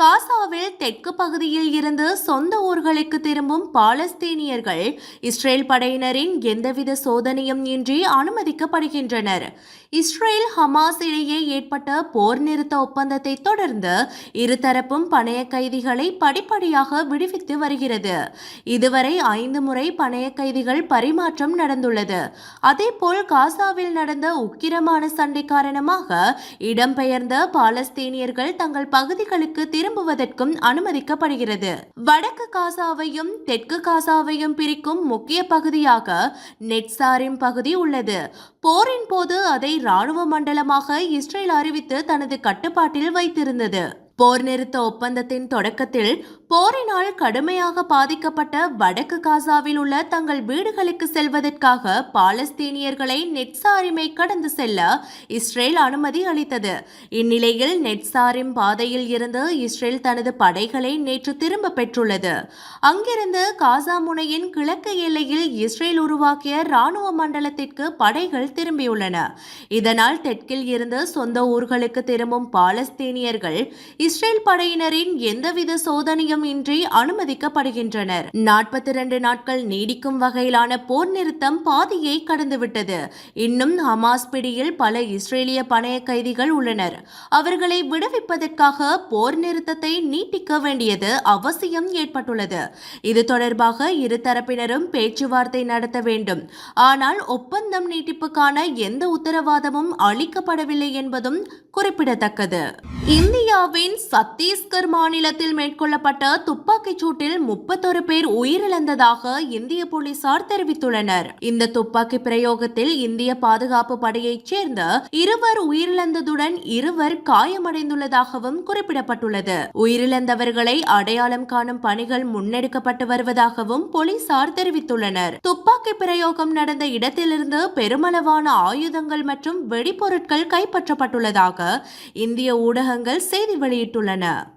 காசாவில் தெற்கு பகுதியில் இருந்து சொந்த ஊர்களுக்கு திரும்பும் பாலஸ்தீனியர்கள் இஸ்ரேல் படையினரின் எந்தவித சோதனையும் இன்றி அனுமதிக்கப்படுகின்றனர். இஸ்ரேல் ஹமாஸ் இடையே ஏற்பட்ட போர் நிறுத்த ஒப்பந்தத்தை தொடர்ந்து இருதரப்பும் பணைய கைதிகளை படிப்படியாக விடுவித்து வருகிறது. இதுவரை ஐந்து முறை பணைய கைதிகள் பரிமாற்றம் நடந்துள்ளது. அதேபோல் காசாவில் நடந்த உக்கிரமான சண்டை காரணமாக இடம்பெயர்ந்த பாலஸ்தீனியர்கள் தங்கள் பகுதிகளுக்கு திரும்புவதற்கும் அனுமதிக்கப்படுகிறது. வடக்கு காசாவையும் தெற்கு காசாவையும் பிரிக்கும் முக்கிய பகுதியாக நெட்சாரின் பகுதி உள்ளது. போரின் போது அதை ராணுவ மண்டலமாக இஸ்ரேல் அறிவித்து தனது கட்டுப்பாட்டில் வைத்திருந்தது. போர் நிறுத்த ஒப்பந்தத்தின் தொடக்கத்தில் போரினால் கடுமையாக பாதிக்கப்பட்ட வடக்கு காசாவில் உள்ள தங்கள் வீடுகளுக்கு செல்வதற்காக பாலஸ்தீனியர்களை நெட்சாரிமை கடந்து செல்ல இஸ்ரேல் அனுமதி அளித்தது. இந்நிலையில் நெட்சாரிம் பாதையில் இருந்து இஸ்ரேல் தனது படைகளை நேற்று திரும்ப பெற்றுள்ளது. அங்கிருந்து காசா முனையின் கிழக்கு எல்லையில் இஸ்ரேல் உருவாக்கிய ராணுவ மண்டலத்திற்கு படைகள் திரும்பியுள்ளன. இதனால் தெற்கில் இருந்து சொந்த ஊர்களுக்கு திரும்பும் பாலஸ்தீனியர்கள் இஸ்ரேல் படையினரின் எந்தவித சோதனையும் இன்றி அனுமதிக்கப்படுகின்றனர். நாற்பத்தி இரண்டு நாட்கள் நீடிக்கும் வகையிலான போர் நிறுத்தம் பாதியை கடந்துவிட்டது. இன்னும் ஹமாஸ் பிடியில் பல இஸ்ரேலிய பணைய கைதிகள் உள்ளனர். அவர்களை விடுவிப்பதற்காக போர் நிறுத்தத்தை நீட்டிக்க வேண்டியது அவசியம் ஏற்பட்டுள்ளது. இது தொடர்பாக இரு தரப்பினரும் பேச்சுவார்த்தை நடத்த வேண்டும். ஆனால் ஒப்பந்தம் நீட்டிப்புக்கான எந்த உத்தரவாதமும் அளிக்கப்படவில்லை என்பதும் குறிப்பிடத்தக்கது. இந்தியாவின் சத்தீஸ்கர் மாநிலத்தில் மேற்கொள்ளப்பட்ட துப்பாக்கிச் சூட்டில் முப்பத்தொரு பேர் உயிரிழந்ததாக இந்திய போலீசார் தெரிவித்துள்ளனர். இந்த துப்பாக்கி பிரயோகத்தில் இந்திய பாதுகாப்பு படையைச் சேர்ந்த இருவர் உயிரிழந்ததுடன் இருவர் காயமடைந்துள்ளதாகவும் குறிப்பிடப்பட்டுள்ளது. உயிரிழந்தவர்களை அடையாளம் காணும் பணிகள் முன்னெடுக்கப்பட்டு வருவதாகவும் போலீசார் தெரிவித்துள்ளனர். துப்பாக்கி பிரயோகம் நடந்த இடத்திலிருந்து பெருமளவான ஆயுதங்கள் மற்றும் வெடிபொருட்கள் கைப்பற்றப்பட்டுள்ளதாக இந்திய ஊடகங்கள் செய்தி வெளியிட்டுள்ளன.